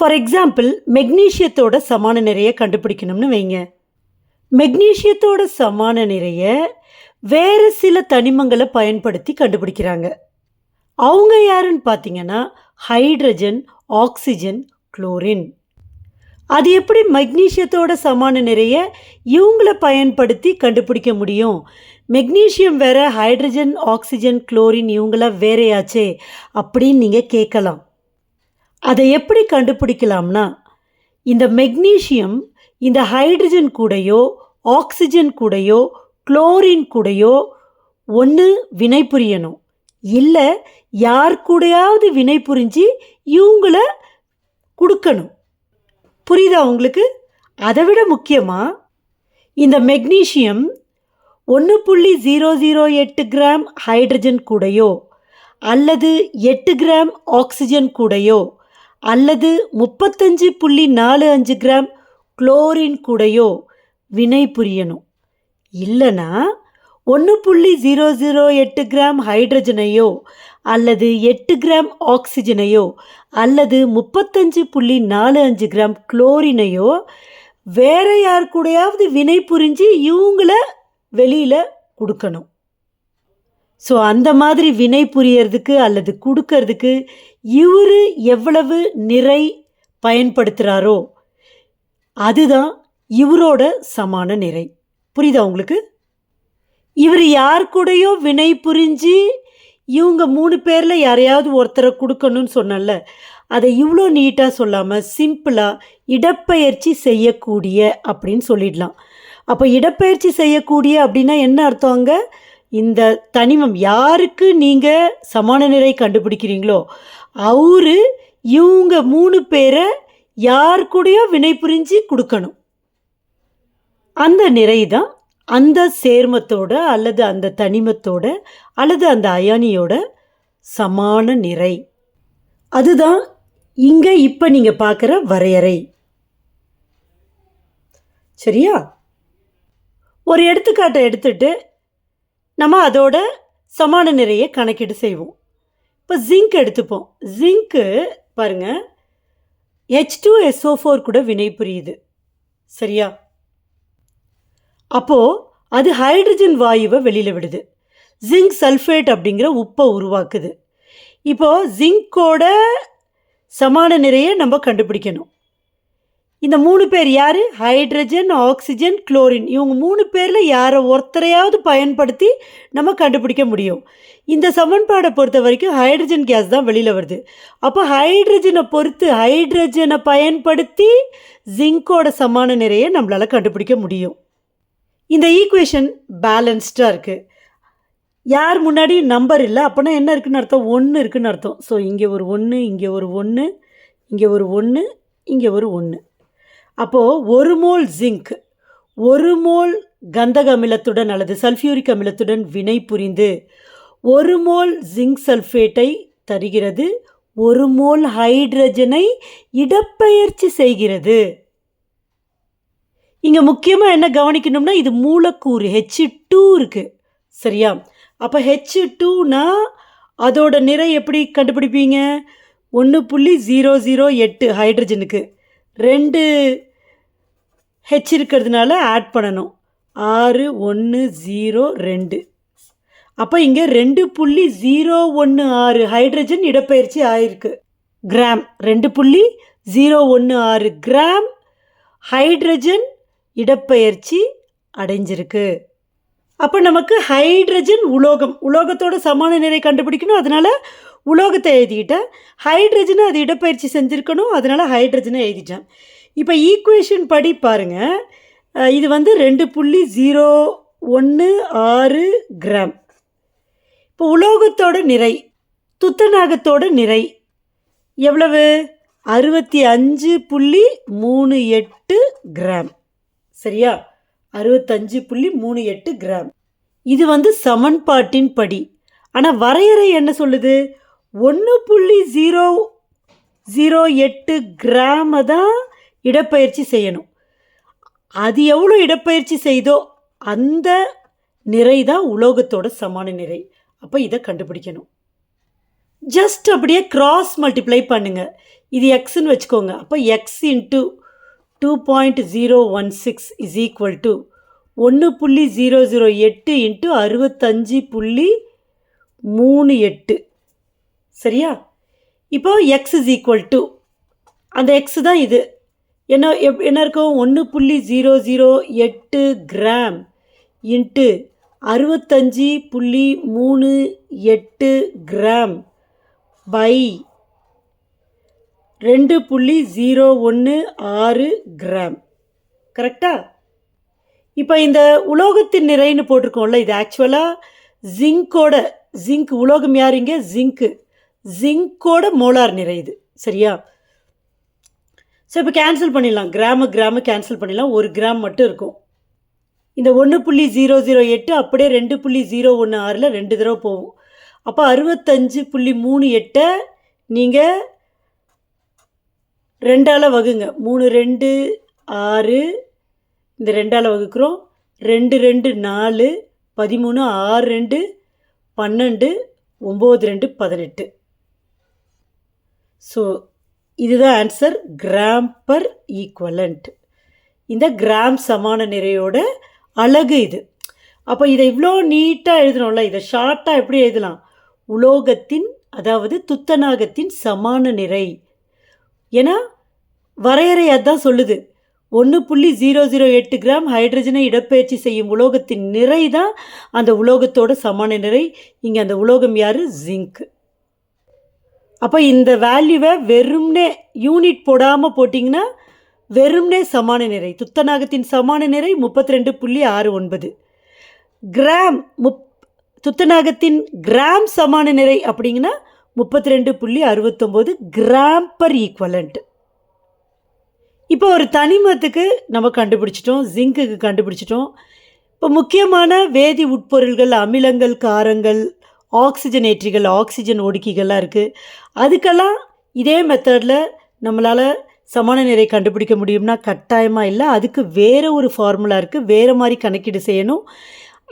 For example மெக்னீஷியத்தோட சமான நிறைய கண்டுபிடிக்கணும்னு வைங்க. மெக்னீஷியத்தோட சமான நிறைய வேறு சில தனிமங்களை பயன்படுத்தி கண்டுபிடிக்கிறாங்க. அவங்க யாருன்னு பார்த்தீங்கன்னா ஹைட்ரஜன் ஆக்சிஜன் குளோரின். அது எப்படி மெக்னீஷியத்தோட சமான நிறைய இவங்கள பயன்படுத்தி கண்டுபிடிக்க முடியும்? மெக்னீஷியம் வேற ஹைட்ரஜன் ஆக்சிஜன் குளோரின் இவங்களாம் வேறையாச்சே அப்படின்னு நீங்கள் கேட்கலாம். அதை எப்படி கண்டுபிடிக்கலாம்னா இந்த மெக்னீஷியம் இந்த ஹைட்ரஜன் கூடையோ ஆக்சிஜன் கூடையோ குளோரின் கூடையோ ஒன்று வினை புரியணும் இல்லை யார் கூடயாவது வினை புரிஞ்சு இவங்கள கொடுக்கணும். புரியுதா உங்களுக்கு? அதை விட முக்கியமாக இந்த மெக்னீஷியம் ஒன்று புள்ளி ஜீரோ ஜீரோ எட்டு கிராம் ஹைட்ரஜன் கூடையோ அல்லது எட்டு கிராம் ஆக்சிஜன் கூடையோ அல்லது முப்பத்தஞ்சு புள்ளி நாலு அஞ்சு கிராம் குளோரின் கூடயோ வினை புரியணும். இல்லைனா ஒன்று புள்ளி ஜீரோ ஜீரோ எட்டு கிராம் ஹைட்ரஜனையோ அல்லது எட்டு கிராம் ஆக்சிஜனையோ அல்லது முப்பத்தஞ்சு புள்ளி நாலு அஞ்சு கிராம் குளோரினையோ வேற யார் கூடயாவது வினை புரிஞ்சு இவங்கள வெளியில் கொடுக்கணும். ஸோ அந்த மாதிரி வினை புரியறதுக்கு அல்லது கொடுக்கறதுக்கு இவர் எவ்வளவு நிறை பயன்படுத்துகிறாரோ அதுதான் இவரோட சமான நிறை. புரியுதா உங்களுக்கு? இவர் யார் கூடயோ வினை புரிஞ்சு இவங்க மூணு பேரில் யாரையாவது ஒருத்தரை கொடுக்கணும்னு சொன்னல அதை இவ்வளோ நீட்டாக சொல்லாமல் சிம்பிளாக இடப்பெயர்ச்சி செய்யக்கூடிய அப்படின்னு சொல்லிடலாம். அப்போ இடப்பெயர்ச்சி செய்யக்கூடிய அப்படின்னா என்ன அர்த்தம் அங்கே? இந்த தனிமம் யாருக்கு நீங்கள் சமான நிறை கண்டுபிடிக்கிறீங்களோ அவரு இவங்க மூணு பேரை யார் கூடயோ வினை புரிஞ்சு கொடுக்கணும். அந்த நிறை தான் அந்த சேர்மத்தோட அல்லது அந்த தனிமத்தோட அல்லது அந்த அயானியோட சமான நிறை. அதுதான் இங்கே இப்போ நீங்கள் பார்க்குற வரையறை. சரியா? ஒரு எடுத்துக்காட்டை எடுத்துட்டு நம்ம அதோட சமான நிறைய கணக்கீடு செய்வோம். இப்போ ஜிங்க் எடுத்துப்போம். ஜிங்க்கு பாருங்கள் ஹெச் டூ எஸ்ஓ ஃபோர் கூட வினை புரியுது. சரியா? அப்போது அது ஹைட்ரஜன் வாயுவை வெளியில் விடுது. ஜிங்க் சல்ஃபேட் அப்படிங்கிற உப்பை உருவாக்குது. இப்போது ஜிங்கோட சமான நிறைய நம்ம கண்டுபிடிக்கணும். இந்த மூணு பேர் யார்? ஹைட்ரஜன் ஆக்சிஜன் குளோரின் இவங்க மூணு பேரில் யாரை ஒருத்தரையாவது பயன்படுத்தி நம்ம கண்டுபிடிக்க முடியும். இந்த சமன்பாடை பொறுத்த வரைக்கும் ஹைட்ரஜன் கேஸ் தான் வெளியில் வருது. அப்போ ஹைட்ரஜனை பொறுத்து ஹைட்ரஜனை பயன்படுத்தி ஜிங்கோட சமான நிறையை நம்மளால் கண்டுபிடிக்க முடியும். இந்த ஈக்குவேஷன் பேலன்ஸ்டாக இருக்குது யார் முன்னாடி நம்பர் இல்லை அப்போனா என்ன இருக்குன்னு அர்த்தம்? ஒன்று இருக்குதுன்னு அர்த்தம். ஸோ இங்கே ஒரு ஒன்று இங்கே ஒரு ஒன்று இங்கே ஒரு ஒன்று இங்கே ஒரு ஒன்று அப்போது ஒரு மோல் ஜிங்க் ஒரு மோல் கந்தக அமிலத்துடன் அல்லது சல்ஃபியூரிக் அமிலத்துடன் வினை புரிந்து ஒரு மோல் ஜிங்க் சல்ஃபேட்டை தருகிறது ஒரு மோல் ஹைட்ரஜனை இடப்பெயர்ச்சி செய்கிறது. இங்கே முக்கியமாக என்ன கவனிக்கணும்னா இது மூலக்கூறு ஹெச் டூ இருக்குது சரியா? அப்போ ஹெச் டூனா அதோட நிறை எப்படி கண்டுபிடிப்பீங்க? ஒன்று புள்ளி ஜீரோ ஜீரோ எட்டு ஹைட்ரஜனுக்கு ரெண்டு ஹெச் இருக்கிறதுனால ஆட் பண்ணணும். ஆறு ஒன்று ஜீரோ ரெண்டு. அப்போ இங்கே ரெண்டு புள்ளி ஜீரோ ஒன்று ஆறு ஹைட்ரஜன் இடப்பெயர்ச்சி ஆயிருக்கு. கிராம் ரெண்டு புள்ளி ஜீரோ ஒன்று ஆறு கிராம் ஹைட்ரஜன் இடப்பெயர்ச்சி அடைஞ்சிருக்கு. அப்போ நமக்கு ஹைட்ரஜன் உலோகம். உலோகத்தோட சமான நிறை கண்டுபிடிக்கணும். அதனால் உலோகத்தை எழுதிக்கிட்டேன் ஹைட்ரஜனை அது இடப்பெயர்ச்சி செஞ்சுருக்கணும். அதனால் ஹைட்ரஜனை எழுதிட்டேன். இப்போ ஈக்குவேஷன் படி பாருங்கள் இது வந்து ரெண்டு புள்ளி ஜீரோ ஒன்று ஆறு கிராம் இப்போ உலோகத்தோட நிறை துத்தநாகத்தோட நிறை எவ்வளவு? அறுபத்தி அஞ்சு புள்ளி மூணு எட்டு கிராம் சரியா? அறுபத்தஞ்சு புள்ளி மூணு எட்டு கிராம் இது வந்து சமன்பாட்டின் படி. ஆனால் வரையறை என்ன சொல்லுது? ஒன்று புள்ளி ஜீரோ ஜீரோ எட்டு கிராமை தான் இடப்பெயர்ச்சி செய்யணும். அது எவ்வளோ இடப்பெயர்ச்சி செய்தோ அந்த நிறை தான் உலோகத்தோட சமான நிறை. அப்போ இதை கண்டுபிடிக்கணும். ஜஸ்ட் அப்படியே கிராஸ் மல்டிப்ளை பண்ணுங்கள் இது எக்ஸ்ன்னு வச்சுக்கோங்க. அப்போ x into two point zero one six is equal to ஒன்று புள்ளி ஜீரோ ஜீரோ எட்டு இன்ட்டு அறுபத்தஞ்சு புள்ளி மூணு எட்டு சரியா? இப்போ எக்ஸ் இஸ் ஈக்குவல் டு அந்த எக்ஸ் தான் இது. என்ன எப் என்ன இருக்கும்? ஒன்று புள்ளி ஜீரோ ஜீரோ எட்டு கிராம் இன்ட்டு அறுபத்தஞ்சி புள்ளி மூணு எட்டு கிராம் பை ரெண்டு புள்ளி ஜீரோ ஒன்று ஆறு கிராம். கரெக்டா? இப்போ இந்த உலோகத்தின் நிறைன்னு போட்டிருக்கோம்ல இது ஆக்சுவலாக ஜிங்கோட ஜிங்க் உலோகம் யார் இங்கே? ஜிங்க்கு. ஜிங்கோட மோலார் நிறை இது சரியா? ஸோ இப்போ கேன்சல் பண்ணிடலாம். கிராம கிராம கேன்சல் பண்ணிடலாம். ஒரு கிராம் மட்டும் இருக்கும். இந்த ஒன்று புள்ளி ஜீரோ ஜீரோ எட்டு அப்படியே ரெண்டு புள்ளி ஜீரோ ஒன்று ஆறில் ரெண்டு தடவை போகும். அப்போ அறுபத்தஞ்சு புள்ளி மூணு எட்டை நீங்கள் ரெண்டால் வகுங்க. மூணு ரெண்டு ஆறு இந்த ரெண்டால் வகுக்கிறோம். ரெண்டு ரெண்டு நாலு பதிமூணு ஆறு ரெண்டு பன்னெண்டு ஒம்பது ரெண்டு பதினெட்டு. ஸோ இதுதான் ஆன்சர் கிராம் பர் ஈக்குவலண்ட் இந்த கிராம் சமான நிறையோட அழகு இது. அப்போ இதை இவ்வளோ நீட்டாக எழுதணும்ல? இதை ஷார்ட்டாக எப்படி எழுதலாம்? உலோகத்தின் அதாவது துத்தநாகத்தின் சமான நிறை. ஏன்னா வரையறை அதான் சொல்லுது. ஒன்று புள்ளி ஜீரோ ஜீரோ எட்டு கிராம் ஹைட்ரஜனை இடப்பெயர்ச்சி செய்யும் உலோகத்தின் நிறை தான் அந்த உலோகத்தோட சமான நிறை. இங்கே அந்த உலோகம் யார்? ஜிங்க் அப்போ இந்த வேல்யூவை வெறும்னே யூனிட் போடாமல் போட்டிங்கன்னா வெறும்னே சமான நிறை. துத்தநாகத்தின் சமான நிறை முப்பத்தி ரெண்டு புள்ளி ஆறு ஒன்பது. கிராம் முப் துத்தநாகத்தின் கிராம் சமான நிறை அப்படிங்கன்னா முப்பத்தி ரெண்டு புள்ளி அறுபத்தொம்போது கிராம் பர் ஈக்குவலண்ட் இப்போ ஒரு தனிமத்துக்கு நம்ம கண்டுபிடிச்சிட்டோம் ஜிங்குக்கு கண்டுபிடிச்சிட்டோம். இப்போ முக்கியமான வேதி உட்பொருள்கள் அமிலங்கள் காரங்கள் ஆக்சிஜன் ஏற்றிகள் ஆக்சிஜன் ஒடுக்கிகள்லாம் இருக்குது அதுக்கெல்லாம் இதே மெத்தடில் நம்மளால் சமான நிறை கண்டுபிடிக்க முடியும்னா கட்டாயமாக இல்லை. அதுக்கு வேறு ஒரு ஃபார்முலா இருக்குது வேறு மாதிரி கணக்கீடு செய்யணும்.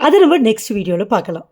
அதை நம்ம நெக்ஸ்ட் வீடியோவில் பார்க்கலாம்.